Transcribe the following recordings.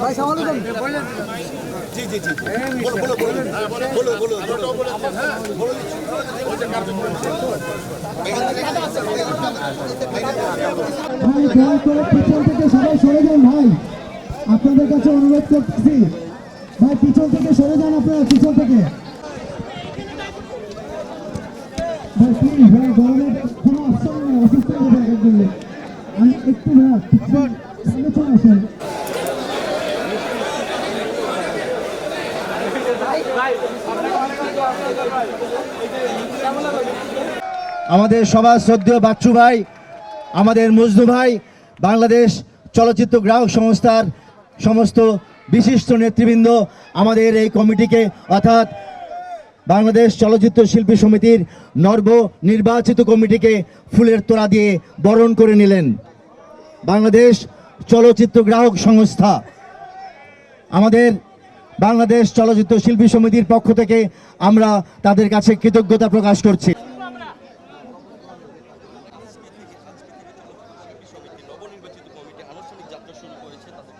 ভাই সালাম আলাইকুম জি জি জি বলো বলো বলো বলো বলো বলো ভাই দয়া করে পিছন থেকে সবাই সরে যান ভাই আপনাদের কাছে অনুরোধ করতেছি ভাই পিছন থেকে সরে যান আপনারা পিছন থেকে ভাই প্লিজ ভাই গরমে কোনো অপশন নেই অসুস্থ হয়ে যাবে একদম আমি একটু ভাই সামনে চলে আসেন আমাদের সবার শ্রদ্ধেয় বাচ্চু ভাই, আমাদের মজনু ভাই, বাংলাদেশ চলচ্চিত্র গ্রাহক সংস্থার সমস্ত বিশিষ্ট নেতৃবৃন্দ আমাদের এই কমিটিকে, অর্থাৎ বাংলাদেশ চলচ্চিত্র শিল্পী সমিতির নর্ব নির্বাচিত কমিটিকে ফুলের তোড়া দিয়ে বরণ করে নিলেন বাংলাদেশ চলচ্চিত্র গ্রাহক সংস্থা। আমাদের বাংলাদেশ চলচ্চিত্র শিল্পী সমিতির পক্ষ থেকে আমরা তাদের কাছে কৃতজ্ঞতা প্রকাশ করছি। নবনির্বাচিত কমিটি আনুষ্ঠানিক যাত্রা শুরু করেছে তাদের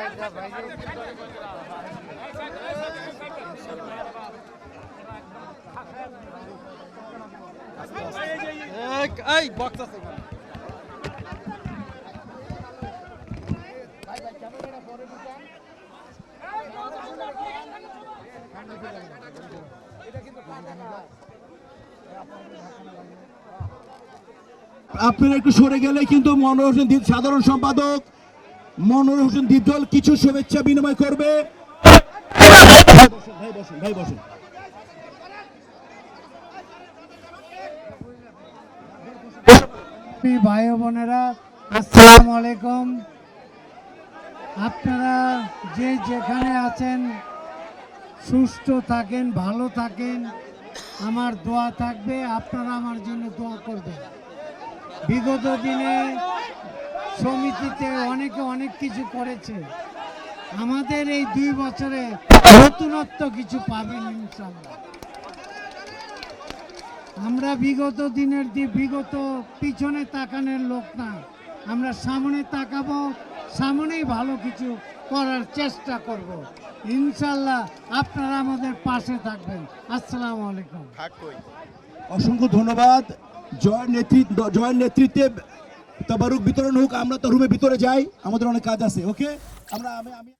কার্যক্রমে এবং আগামী তিন বছর তারা এই কার্যক্রম হ্যালো সবাইকে তাবারুক বিত- আচ্ছা আপনারা একটু সরে গেলে কিন্তু মনোহর হোসেন দ্বীপ সাধারণ সম্পাদক মনোহর হোসেন দ্বীপদল কিছু শুভেচ্ছা বিনিময় করবে। ভাই বোনেরা, আসসালামু আলাইকুম। আপনারা যে যেখানে আছেন, সুস্থ থাকেন, ভালো থাকেন, আমার দোয়া থাকবে, আপনারা আমার জন্য দোয়া করবেন। বিগত দিনে সমিতিতে অনেকে অনেক কিছু করেছে। আমাদের এই দুই বছরে নতুনত্ব কিছু পাবেন ইনশাল্লাহ আমরা বিগত দিনের বিগত পিছনে তাকানোর লোক না। আমরা সামনে তাকাবো সামনেই ভালো কিছু করার চেষ্টা করব। ইনশাল্লাহ আপনারা আমাদের পাশে থাকবেন। আসসালামু আলাইকুম। অসংখ্য ধন্যবাদ। জয়ের নেতৃত্ব জয়ের নেতৃত্বে তাবারুক বিতরণ হোক আমরা তো রুমে ভিতরে যাই। আমাদের অনেক কাজ আছে ওকে? আমরা আমি আমি